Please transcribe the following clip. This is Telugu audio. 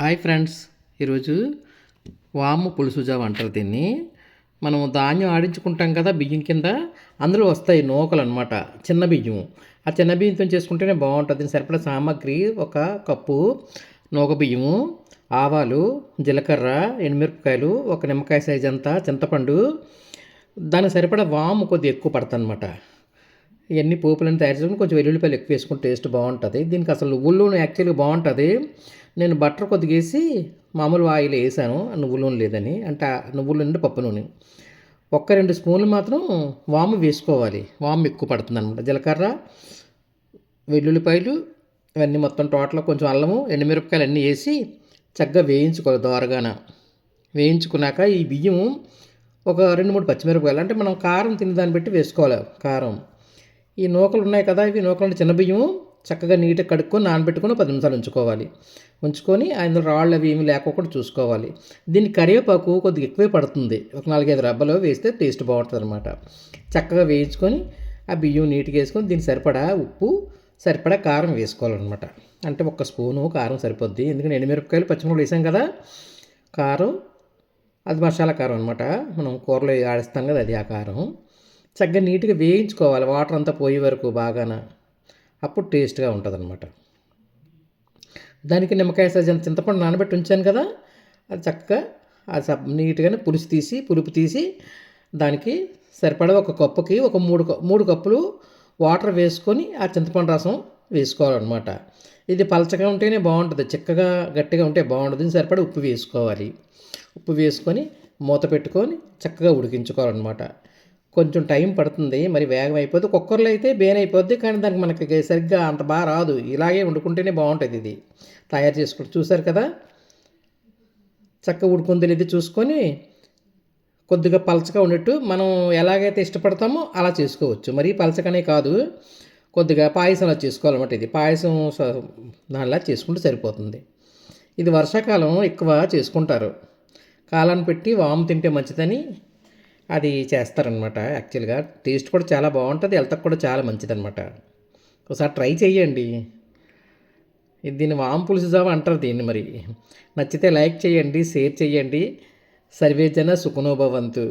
Hi friends. ఈరోజు వాము పులుసు జావ అంటారు దీన్ని. మనం ధాన్యం ఆడించుకుంటాం కదా బియ్యం కింద. అందులో వస్తాయి నూకలు అనమాట చిన్న బియ్యం ఆ చిన్న బియ్యంతో చేసుకుంటేనే బాగుంటుంది. దీని సరిపడా సామాగ్రి ఒక కప్పు నూక బియ్యము ఆవాలు జీలకర్ర ఎండుమిరపకాయలు ఒక నిమ్మకాయ సైజ్ అంతా చింతపండు. దానికి సరిపడా వాము కొద్దిగా ఎక్కువ పడుతుంది అనమాట ఇవన్నీ పోపులను తయారు చేసుకుని కొంచెం వెల్లుల్లిపాయలు ఎక్కువ వేసుకుని టేస్ట్ బాగుంటుంది. దీనికి అసలు ఊళ్ళో యాక్చువల్గా బాగుంటుంది. నేను బటర్ కొద్దిగా వేసి మామూలు ఆయిల్ వేసాను నువ్వుల నూనె లేదని. అంటే నువ్వుల నూనె పప్పు నూనె. ఒక్క రెండు స్పూన్లు మాత్రం వాము వేసుకోవాలి. వాము ఎక్కువ పడుతుంది అనమాట జీలకర్ర వెల్లుల్లిపాయలు ఇవన్నీ మొత్తం టోటల్ కొంచెం అల్లము ఎండుమిరపకాయలు అన్నీ వేసి చక్కగా వేయించుకోవాలి దోరగాన. వేయించుకున్నాక ఈ బియ్యం ఒక రెండు మూడు పచ్చిమిరపకాయలు అంటే మనం కారం తినే దాన్ని బట్టి వేసుకోవాలి కారం. ఈ నూకలు ఉన్నాయి కదా ఇవి నూకలు చిన్న బియ్యం చక్కగా నీట్గా కడుక్కొని నానబెట్టుకొని పది నిమిషాలు ఉంచుకోవాలి. ఉంచుకొని అందులో రాళ్ళు అవి ఏమి లేకోకుండా చూసుకోవాలి. దీన్ని కరివేపాకు కొద్దిగా ఎక్కువే పడుతుంది. ఒక నాలుగైదు రబ్బలు వేస్తే టేస్ట్ బాగుంటుంది అనమాట చక్కగా వేయించుకొని ఆ బియ్యం నీట్గా వేసుకొని దీనికి సరిపడా ఉప్పు సరిపడా కారం వేసుకోవాలన్నమాట. అంటే ఒక స్పూను కారం సరిపోద్ది. ఎందుకంటే ఎండుమిరపకాయలు పచ్చిమిరపకాయలు వేసాం కదా కారం అది మసాలా కారం అనమాట మనం కూరలో ఆడిస్తాం కదా అది ఆ కారం. చక్కగా నీట్గా వేయించుకోవాలి. వాటర్ అంతా పోయే వరకు బాగాన. అప్పుడు టేస్ట్గా ఉంటుంది అనమాట దానికి నిమ్మకాయ సజ్జన చింతపండు నానబెట్టి ఉంచాను కదా అది చక్కగా అది సబ్ నీట్గానే పులుసు తీసి పులుపు తీసి దానికి సరిపడా ఒక కప్పుకి ఒక మూడు మూడు కప్పులు వాటర్ వేసుకొని ఆ చింతపండు రసం వేసుకోవాలన్నమాట. ఇది పలచగా ఉంటేనే బాగుంటుంది చిక్కగా గట్టిగా ఉంటే బాగుంటుంది దీనికి సరిపడా ఉప్పు వేసుకోవాలి. ఉప్పు వేసుకొని మూత పెట్టుకొని చక్కగా ఉడికించుకోవాలన్నమాట. కొంచెం టైం పడుతుంది. మరి వేగం అయిపోద్ది కుక్కర్లో అయితే బేన్ అయిపోద్ది. కానీ దానికి మనకి సరిగ్గా అంత బాగా రాదు. ఇలాగే వండుకుంటేనే బాగుంటుంది ఇది. తయారు చేసుకుంటూ చూసారు కదా? చక్కగా ఉడుకుంది ఇది చూసుకొని కొద్దిగా పలచగా ఉన్నట్టు మనం ఎలాగైతే ఇష్టపడతామో అలా చేసుకోవచ్చు. మరి పలచకనే కాదు. కొద్దిగా పాయసంలా చేసుకోవాలన్నమాట ఇది. పాయసం దానిలా చేసుకుంటే సరిపోతుంది. ఇది వర్షాకాలం ఎక్కువ చేసుకుంటారు. కాలాన్ని పెట్టి వాము తింటే మంచిదని అది చేస్తారనమాట యాక్చువల్గా టేస్ట్ కూడా చాలా బాగుంటుంది హెల్త్కి కూడా చాలా మంచిదనమాట ఒకసారి ట్రై చేయండి దీన్ని వాంపులుసు జావ అంటారు దీన్ని మరి. నచ్చితే లైక్ చేయండి షేర్ చేయండి సర్వేజన సుఖనోభవంతు.